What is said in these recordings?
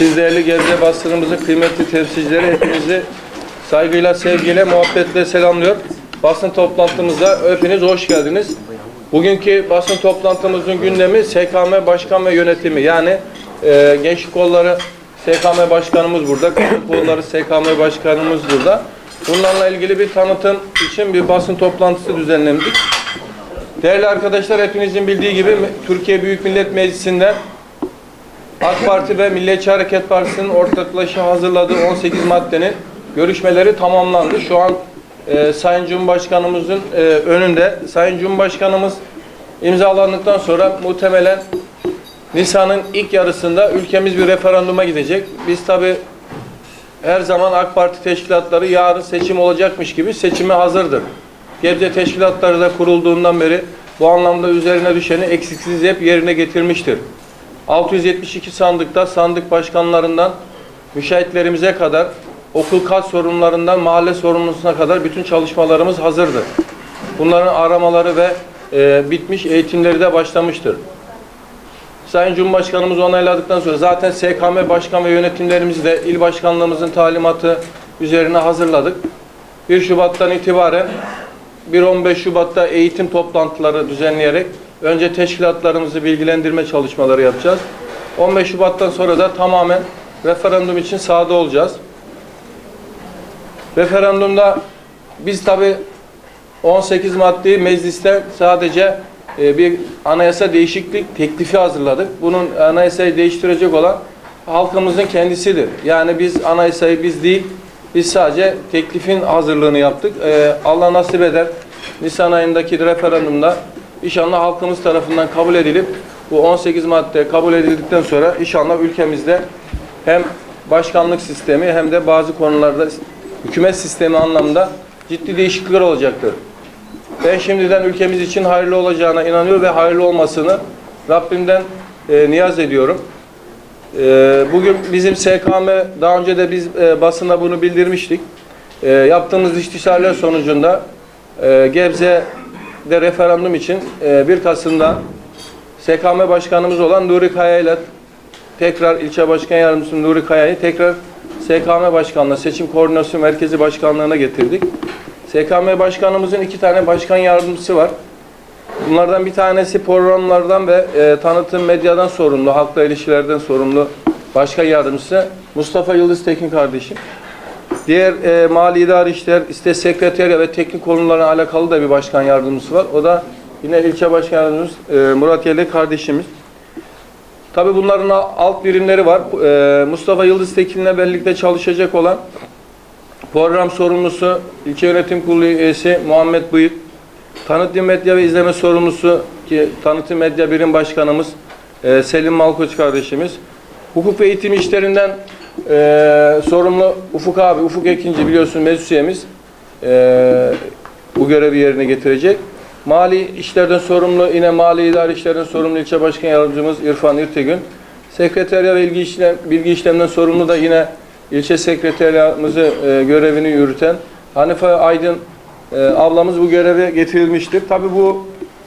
Siz değerli Gebze basınımızın kıymetli temsilcileri hepinizi saygıyla, sevgiyle, muhabbetle selamlıyor. Basın toplantımıza hepiniz hoş geldiniz. Bugünkü basın toplantımızın gündemi SKM Başkan ve Yönetimi. Yani e, Gençlik Kolları SKM Başkanımız burada, Kadın Kolları SKM Başkanımız burada. Bunlarla ilgili bir tanıtım için bir basın toplantısı düzenledik. Değerli arkadaşlar hepinizin bildiği gibi Türkiye Büyük Millet Meclisi'nde AK Parti ve Milliyetçi Hareket Partisi'nin ortaklaşa hazırladığı 18 maddenin görüşmeleri tamamlandı. Şu an e, Sayın Cumhurbaşkanımızın e, önünde. Sayın Cumhurbaşkanımız imzalandıktan sonra muhtemelen Nisan'ın ilk yarısında ülkemiz bir referanduma gidecek. Biz tabi her zaman AK Parti teşkilatları yarın seçim olacakmış gibi seçime hazırdır. Gebze teşkilatları da kurulduğundan beri bu anlamda üzerine düşeni eksiksiz hep yerine getirmiştir. 672 sandıkta sandık başkanlarından müşahitlerimize kadar okul kat sorunlarından mahalle sorumlusuna kadar bütün çalışmalarımız hazırdır. Bunların aramaları ve e, bitmiş eğitimleri de başlamıştır. Sayın Cumhurbaşkanımız onayladıktan sonra zaten SKM başkan ve yönetimlerimizi de il başkanlığımızın talimatı üzerine hazırladık. 1 Şubat'tan itibaren 1-15 Şubat'ta eğitim toplantıları düzenleyerek önce teşkilatlarımızı bilgilendirme çalışmaları yapacağız. 15 Şubat'tan sonra da tamamen referandum için sahada olacağız. Referandumda biz tabi 18 maddeyi mecliste sadece e, bir anayasa değişiklik teklifi hazırladık. Bunun anayasayı değiştirecek olan halkımızın kendisidir. Yani biz anayasayı biz değil, biz sadece teklifin hazırlığını yaptık. E, Allah nasip eder Nisan ayındaki referandumda inşallah halkımız tarafından kabul edilip bu 18 madde kabul edildikten sonra inşallah ülkemizde hem başkanlık sistemi hem de bazı konularda hükümet sistemi anlamda ciddi değişiklikler olacaktır. Ben şimdiden ülkemiz için hayırlı olacağına inanıyor ve hayırlı olmasını Rabbimden e, niyaz ediyorum. E, bugün bizim SKM daha önce de biz e, basına bunu bildirmiştik. E, yaptığımız istişareler sonucunda e, Gebze'de referandum için e, 1 Kasım'da SKM Başkanımız olan Nuri Kaya ile tekrar ilçe başkan yardımcısı Nuri Kaya'yı tekrar SKM Başkanlığı Seçim Koordinasyon Merkezi Başkanlığı'na getirdik. SKM Başkanımızın iki tane başkan yardımcısı var. Bunlardan bir tanesi programlardan ve e, tanıtım medyadan sorumlu, halkla ilişkilerden sorumlu başkan yardımcısı Mustafa Yıldız Tekin kardeşim. Diğer e, mali idari işler, işte sekreterya ve teknik konularla alakalı da bir başkan yardımcısı var. O da yine ilçe başkan yardımcımız e, Murat Yelek kardeşimiz. Tabii bunların alt birimleri var. E, Mustafa Yıldız Tekin'le birlikte çalışacak olan program sorumlusu, ilçe yönetim kurulu üyesi Muhammed Bıyık, tanıtım medya ve izleme sorumlusu ki tanıtım medya birim başkanımız e, Selim Malkoç kardeşimiz, hukuk ve eğitim işlerinden e, sorumlu Ufuk abi, Ufuk Ekinci biliyorsun meclis e, bu görevi yerine getirecek. Mali işlerden sorumlu, yine mali idari işlerden sorumlu ilçe başkan yardımcımız İrfan İrtegün. Sekreterya ve ilgi işlem, bilgi işlemden sorumlu da yine ilçe sekreteriyamızı e, görevini yürüten Hanife Aydın e, ablamız bu göreve getirilmiştir. Tabi bu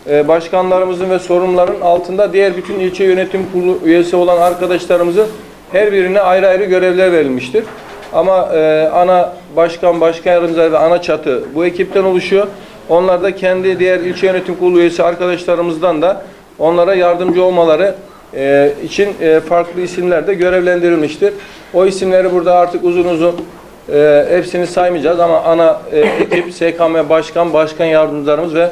e, başkanlarımızın ve sorumluların altında diğer bütün ilçe yönetim kurulu üyesi olan arkadaşlarımızın her birine ayrı ayrı görevler verilmiştir. Ama e, ana başkan, başkan yardımcıları ve ana çatı bu ekipten oluşuyor. Onlar da kendi diğer ilçe yönetim kurulu üyesi arkadaşlarımızdan da onlara yardımcı olmaları e, için e, farklı isimlerde görevlendirilmiştir. O isimleri burada artık uzun uzun e, hepsini saymayacağız ama ana e, ekip SKM Başkan, Başkan Yardımcılarımız ve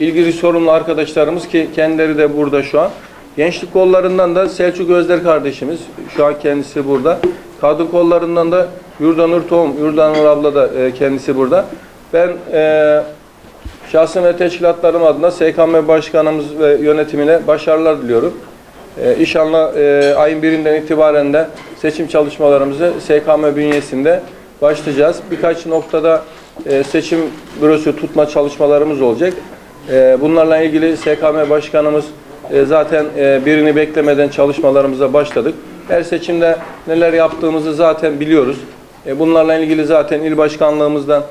ilgili sorumlu arkadaşlarımız ki kendileri de burada şu an. Gençlik kollarından da Selçuk Özder kardeşimiz, şu an kendisi burada. Kadın kollarından da Yurdanur Tohum, Yurdanur abla da e, kendisi burada. Ben e, şahsım ve teşkilatlarım adına SKM Başkanımız ve yönetimine başarılar diliyorum. Ee, inşallah e, ayın birinden itibaren de seçim çalışmalarımızı SKM bünyesinde başlayacağız. Birkaç noktada e, seçim bürosu tutma çalışmalarımız olacak. E, bunlarla ilgili SKM Başkanımız e, zaten e, birini beklemeden çalışmalarımıza başladık. Her seçimde neler yaptığımızı zaten biliyoruz. E, bunlarla ilgili zaten il başkanlığımızdan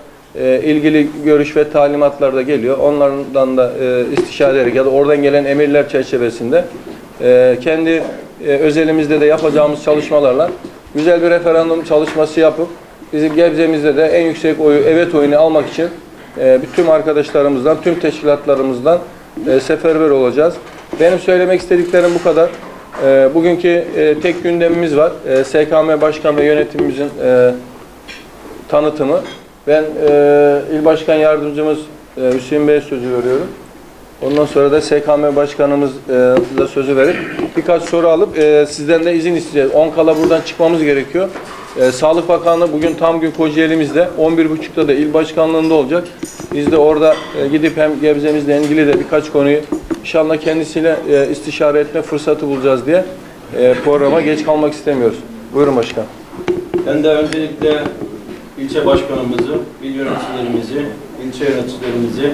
ilgili görüş ve talimatlar da geliyor. Onlardan da istişare ederek ya da oradan gelen emirler çerçevesinde kendi özelimizde de yapacağımız çalışmalarla güzel bir referandum çalışması yapıp bizim Gebze'mizde de en yüksek oyu evet oyunu almak için e, bütün arkadaşlarımızdan, tüm teşkilatlarımızdan seferber olacağız. Benim söylemek istediklerim bu kadar. E, bugünkü e, tek gündemimiz var. E, SKM Başkan ve yönetimimizin e, tanıtımı. Ben e, İl Başkan Yardımcımız e, Hüseyin Bey'e sözü veriyorum. Ondan sonra da SKM Başkanımız e, sözü verip birkaç soru alıp e, sizden de izin isteyeceğiz. 10 kala buradan çıkmamız gerekiyor. E, Sağlık Bakanlığı bugün tam gün Kocaeli'mizde 11.30'da da il başkanlığında olacak. Biz de orada e, gidip hem Gebze'mizle ilgili de birkaç konuyu inşallah kendisiyle e, istişare etme fırsatı bulacağız diye e, programa geç kalmak istemiyoruz. Buyurun başkan. Ben de öncelikle ilçe başkanımızı, il yöneticilerimizi, ilçe yöneticilerimizi,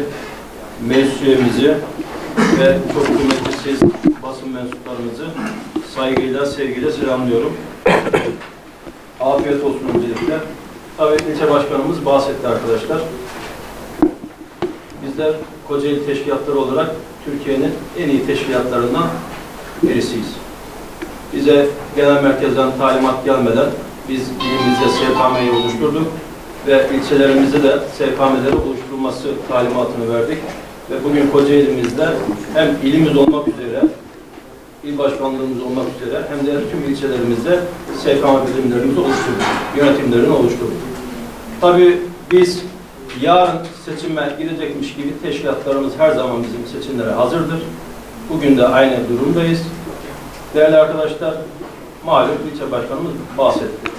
meclis üyemizi ve çok kıymetli siz basın mensuplarımızı saygıyla, sevgiyle selamlıyorum. Afiyet olsun öncelikle. Tabii ilçe başkanımız bahsetti arkadaşlar. Bizler Kocaeli Teşkilatları olarak Türkiye'nin en iyi teşkilatlarından birisiyiz. Bize genel merkezden talimat gelmeden biz ilimizde SKM'yi oluşturduk ve ilçelerimizde de SKM'leri oluşturulması talimatını verdik. Ve bugün Kocaeli'mizde hem ilimiz olmak üzere, il başkanlığımız olmak üzere hem de tüm ilçelerimizde SKM birimlerimizi oluşturduk, yönetimlerini oluşturduk. Tabii biz yarın seçime girecekmiş gibi teşkilatlarımız her zaman bizim seçimlere hazırdır. Bugün de aynı durumdayız. Değerli arkadaşlar, malum ilçe başkanımız bahsetti.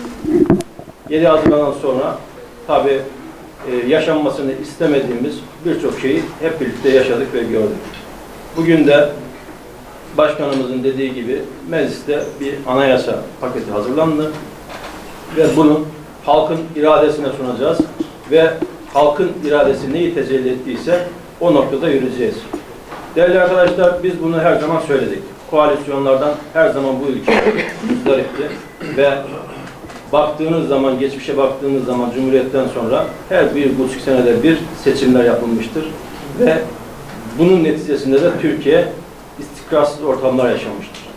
7 Haziran'dan sonra tabii e, yaşanmasını istemediğimiz birçok şeyi hep birlikte yaşadık ve gördük. Bugün de başkanımızın dediği gibi mecliste bir anayasa paketi hazırlandı ve bunu halkın iradesine sunacağız ve halkın iradesi neyi tecelli ettiyse o noktada yürüyeceğiz. Değerli arkadaşlar biz bunu her zaman söyledik. Koalisyonlardan her zaman bu ülke müzdaripti ve baktığınız zaman, geçmişe baktığınız zaman Cumhuriyet'ten sonra her bir buçuk senede bir seçimler yapılmıştır ve bunun neticesinde de Türkiye istikrarsız ortamlar yaşamıştır.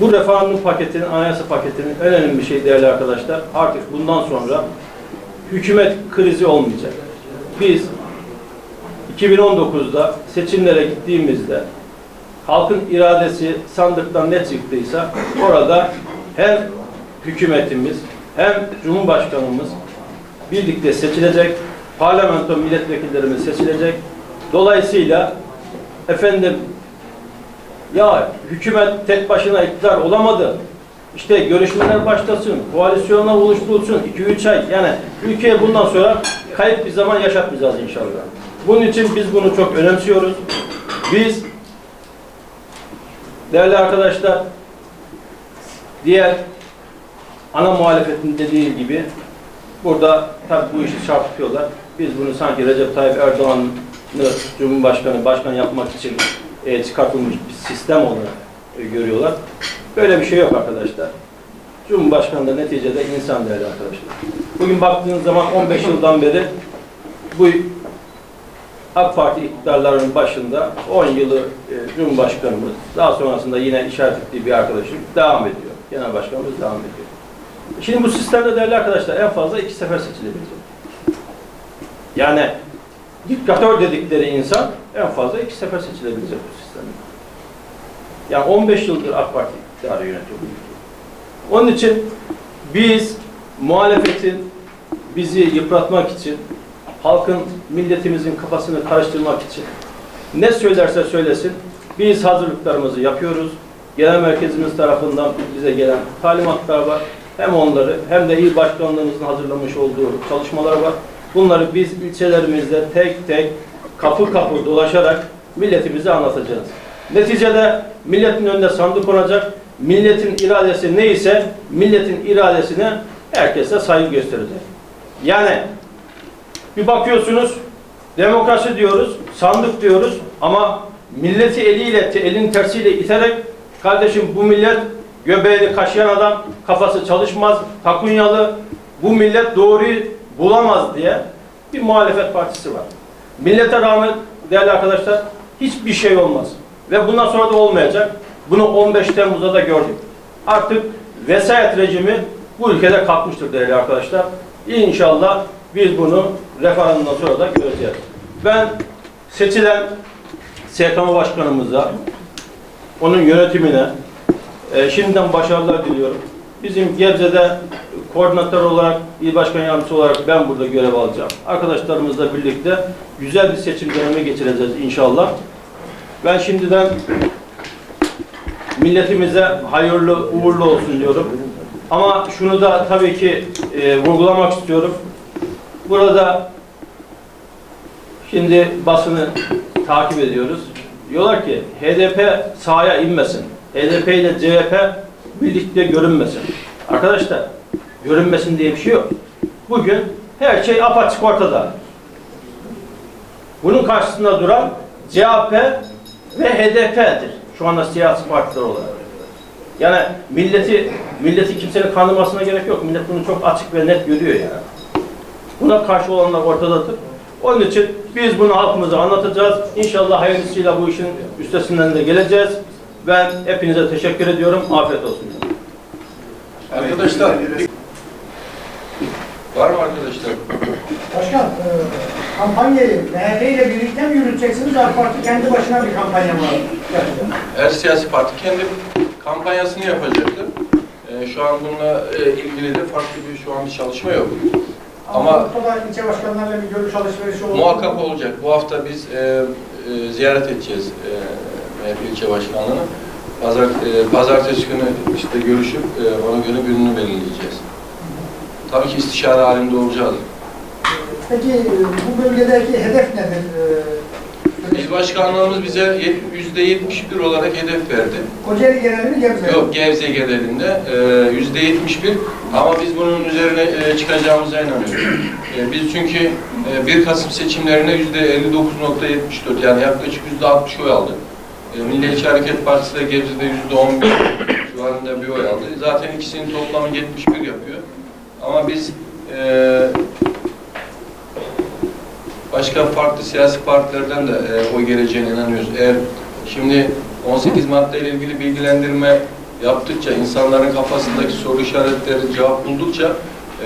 Bu referandum paketinin, anayasa paketinin en önemli bir şey değerli arkadaşlar, artık bundan sonra hükümet krizi olmayacak. Biz 2019'da seçimlere gittiğimizde halkın iradesi sandıktan ne çıktıysa orada hem hükümetimiz hem Cumhurbaşkanımız birlikte seçilecek, parlamento milletvekillerimiz seçilecek. Dolayısıyla efendim ya hükümet tek başına iktidar olamadı. İşte görüşmeler başlasın, koalisyonlar oluşturulsun, 2-3 ay. Yani ülkeye bundan sonra kayıp bir zaman yaşatmayacağız inşallah. Bunun için biz bunu çok önemsiyoruz. Biz değerli arkadaşlar diğer ana muhalefetin dediği gibi burada tabii bu işi çarpıtıyorlar. Biz bunu sanki Recep Tayyip Erdoğan'ı Cumhurbaşkanı, başkan yapmak için e, çıkartılmış bir sistem olarak görüyorlar. Böyle bir şey yok arkadaşlar. Cumhurbaşkanı da neticede insan değerli arkadaşlar. Bugün baktığınız zaman 15 yıldan beri bu AK Parti iktidarlarının başında 10 yılı e, Cumhurbaşkanımız, daha sonrasında yine işaret ettiği bir arkadaşım devam ediyor. Genel Başkanımız devam ediyor. Şimdi bu sistemde değerli arkadaşlar en fazla iki sefer seçilebilecek. Yani diktatör dedikleri insan en fazla iki sefer seçilebilecek bu sistemde. Yani 15 yıldır AK Parti iktidarı yönetiyor. Onun için biz muhalefetin bizi yıpratmak için, halkın, milletimizin kafasını karıştırmak için ne söylerse söylesin biz hazırlıklarımızı yapıyoruz. Genel merkezimiz tarafından bize gelen talimatlar var. Hem onları hem de il başkanlığımızın hazırlamış olduğu çalışmalar var. Bunları biz ilçelerimizde tek tek kapı kapı dolaşarak milletimize anlatacağız. Neticede milletin önünde sandık konacak. Milletin iradesi neyse milletin iradesine herkese saygı gösterecek. Yani bir bakıyorsunuz demokrasi diyoruz, sandık diyoruz ama milleti eliyle, elin tersiyle iterek kardeşim bu millet göbeğini kaşıyan adam kafası çalışmaz, takunyalı, bu millet doğruyu bulamaz diye bir muhalefet partisi var. Millete rağmen değerli arkadaşlar hiçbir şey olmaz. Ve bundan sonra da olmayacak. Bunu 15 Temmuz'da da gördük. Artık vesayet rejimi bu ülkede kalkmıştır değerli arkadaşlar. İnşallah biz bunu referandumdan sonra da göreceğiz. Ben seçilen SKM başkanımıza, onun yönetimine e, şimdiden başarılar diliyorum. Bizim Gebze'de koordinatör olarak, il başkan yardımcısı olarak ben burada görev alacağım. Arkadaşlarımızla birlikte güzel bir seçim dönemi geçireceğiz inşallah. Ben şimdiden milletimize hayırlı uğurlu olsun diyorum. Ama şunu da tabii ki e, vurgulamak istiyorum. Burada şimdi basını takip ediyoruz. Diyorlar ki HDP sahaya inmesin. HDP ile CHP birlikte görünmesin. Arkadaşlar görünmesin diye bir şey yok. Bugün her şey apaçık ortada. Bunun karşısında duran CHP ve HDP'dir. Şu anda siyasi partiler olarak. Yani milleti milleti kimsenin kandırmasına gerek yok. Millet bunu çok açık ve net görüyor yani. Buna karşı olanlar ortadadır. Onun için biz bunu halkımıza anlatacağız. İnşallah hayırlısıyla bu işin üstesinden de geleceğiz. Ben hepinize teşekkür ediyorum. Afiyet olsun. Arkadaşlar var mı arkadaşlar? Başkan, e, kampanyayı MHP ile birlikte mi yürüteceksiniz? AK Parti kendi başına bir kampanya mı yapacak? Her siyasi parti kendi kampanyasını yapacaktır. Ee, şu an bununla e, ilgili de farklı bir şu an bir çalışma yok. Ama Ama ortada ilçe başkanlarıyla bir görüş alışverişi olur. muhakkak olacak. Bu hafta biz e, e, ziyaret edeceğiz e, MHP ilçe başkanlığını. Pazar, e, pazartesi günü işte görüşüp e, ona göre gününü belirleyeceğiz. Tabii ki istişare halinde olacağız. Peki e, bu bölgedeki hedef nedir? E, İl başkanlığımız bize yüzde 71 olarak hedef verdi. Kocaeli geneli mi Gebze? Yok Gevze genelinde e, yüzde 71 ama biz bunun üzerine çıkacağımıza inanıyoruz. Biz çünkü e, 1 Kasım seçimlerine yüzde 59.74 yani yaklaşık yüzde 60 oy aldık. Milliyetçi Hareket Partisi de Gebze'de yüzde 11 civarında bir oy aldı. Zaten ikisinin toplamı 71 yapıyor. Ama biz e, başka farklı siyasi partilerden de e, oy geleceğine inanıyoruz. Eğer şimdi 18 maddeyle ilgili bilgilendirme yaptıkça, insanların kafasındaki soru işaretleri cevap buldukça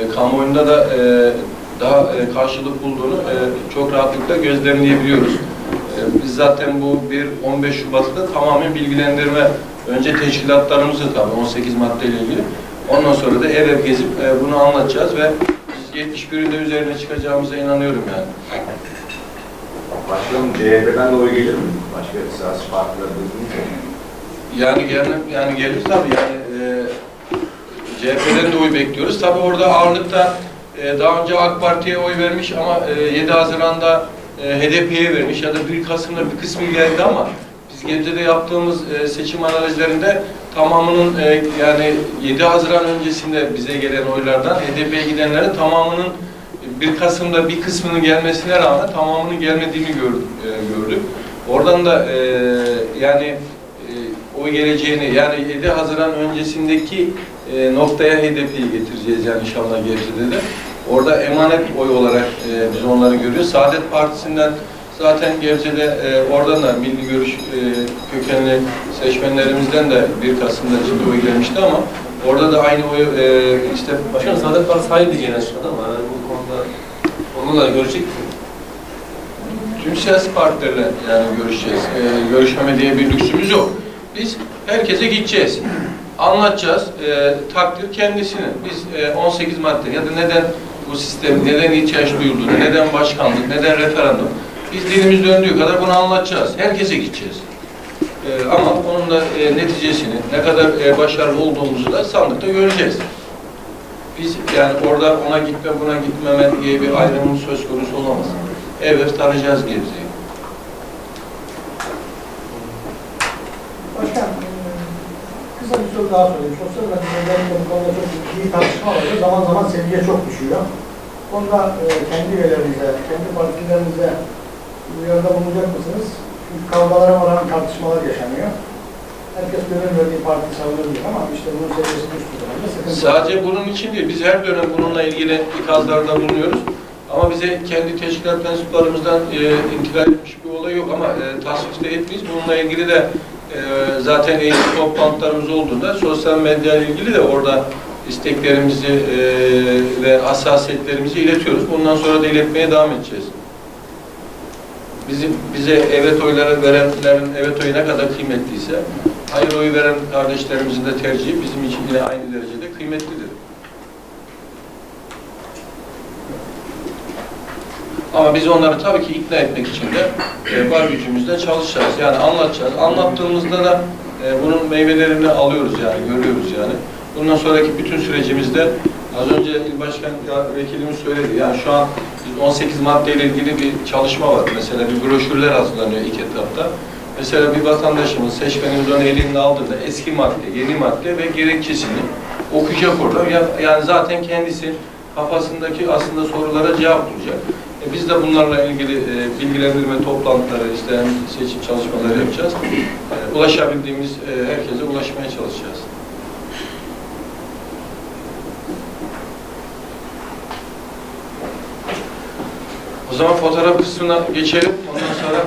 e, kamuoyunda da e, daha e, karşılık bulduğunu e, çok rahatlıkla gözlemleyebiliyoruz. E, biz zaten bu 1 15 Şubat'ta tamamen bilgilendirme önce teşkilatlarımızı tabii 18 maddeyle ilgili ondan sonra da ev ev gezip e, bunu anlatacağız ve 71'inde üzerine çıkacağımıza inanıyorum yani. Başkanım CHP'den de oy gelir mi? Başka siyasi partiler? Yani gelir, yani gelir tabii yani e, CHP'den de oy bekliyoruz. Tabii orada ağırlıkta e, daha önce AK Parti'ye oy vermiş ama e, 7 Haziran'da e, HDP'ye vermiş ya da 1 Kasım'da bir kısmı geldi ama biz Gebze'de yaptığımız e, seçim analizlerinde tamamının e, yani 7 Haziran öncesinde bize gelen oylardan HDP'ye gidenlerin tamamının 1 Kasım'da bir kısmının gelmesine rağmen tamamının gelmediğini gördük. e, gördük. Oradan da e, yani e, oy geleceğini yani 7 Haziran öncesindeki e, noktaya HDP'yi getireceğiz yani inşallah Gebze'de de. Orada emanet oy olarak e, biz onları görüyoruz. Saadet Partisi'nden zaten Gebze'de e, oradan da milli görüş e, kökenli seçmenlerimizden de 1 Kasım'da ciddi oy gelmişti ama orada da aynı oyu e, işte Başkan Saadet Partisi hayır diyeceğini açıkladı ama yani bu konuda onunla görecek mi? Tüm siyasi partilerle yani görüşeceğiz. Ee, görüşmeme diye bir lüksümüz yok. Biz herkese gideceğiz. Anlatacağız. Ee, takdir kendisinin. Biz e, 18 madde ya da neden bu sistem, neden ihtiyaç duyulduğunu, neden başkanlık, neden referandum. Biz dilimiz döndüğü kadar bunu anlatacağız. Herkese gideceğiz. Ee, ama onun da e, neticesini, ne kadar e, başarılı olduğumuzu da sandıkta göreceğiz. Biz yani orada ona gitme, buna gitmeme diye bir ayrımın söz konusu olamaz. Evet, tanıyacağız Gebze'yi. Başkan, e, kısa bir soru daha sorayım. Sosyal medyada bu konuda çok ciddi tartışma var. Zaman zaman seviye çok düşüyor. Bu konuda e, kendi üyelerinize, kendi partilerinize uyarıda bulunacak mısınız? Çünkü kavgalara varan tartışmalar yaşanıyor. Herkes gönül verdiği parti savunuyor ama işte bunun seviyesi düştüğü zaman da sıkıntı var. Sadece bunun için değil, biz her dönem bununla ilgili ikazlarda bulunuyoruz. Ama bize kendi teşkilat mensuplarımızdan e, intikal etmiş bir olay yok ama e, tasvip de etmeyiz. Bununla ilgili de e, zaten eğitim toplantılarımız olduğunda sosyal medya ile ilgili de orada isteklerimizi e, ve hassasiyetlerimizi iletiyoruz. Bundan sonra da iletmeye devam edeceğiz. Bizim bize evet oyları verenlerin evet oyu ne kadar kıymetliyse hayır oyu veren kardeşlerimizin de tercihi bizim için yine aynı derecede kıymetlidir. Ama biz onları tabii ki ikna etmek için de e, var gücümüzle çalışacağız. Yani anlatacağız. Anlattığımızda da e, bunun meyvelerini alıyoruz yani, görüyoruz yani. Bundan sonraki bütün sürecimizde az önce İl Başkan Vekilimiz söyledi. Yani şu an 18 maddeyle ilgili bir çalışma var. Mesela bir broşürler hazırlanıyor ilk etapta. Mesela bir vatandaşımız, onu elinde aldığında eski madde, yeni madde ve gerekçesini okuyacak orada. Ya- Yani zaten kendisi kafasındaki aslında sorulara cevap bulacak. E, biz de bunlarla ilgili e, bilgilendirme toplantıları, işte seçim çalışmaları yapacağız. E, ulaşabildiğimiz e, herkese ulaşmaya çalışacağız. O zaman fotoğraf kısmına geçelim. Ondan sonra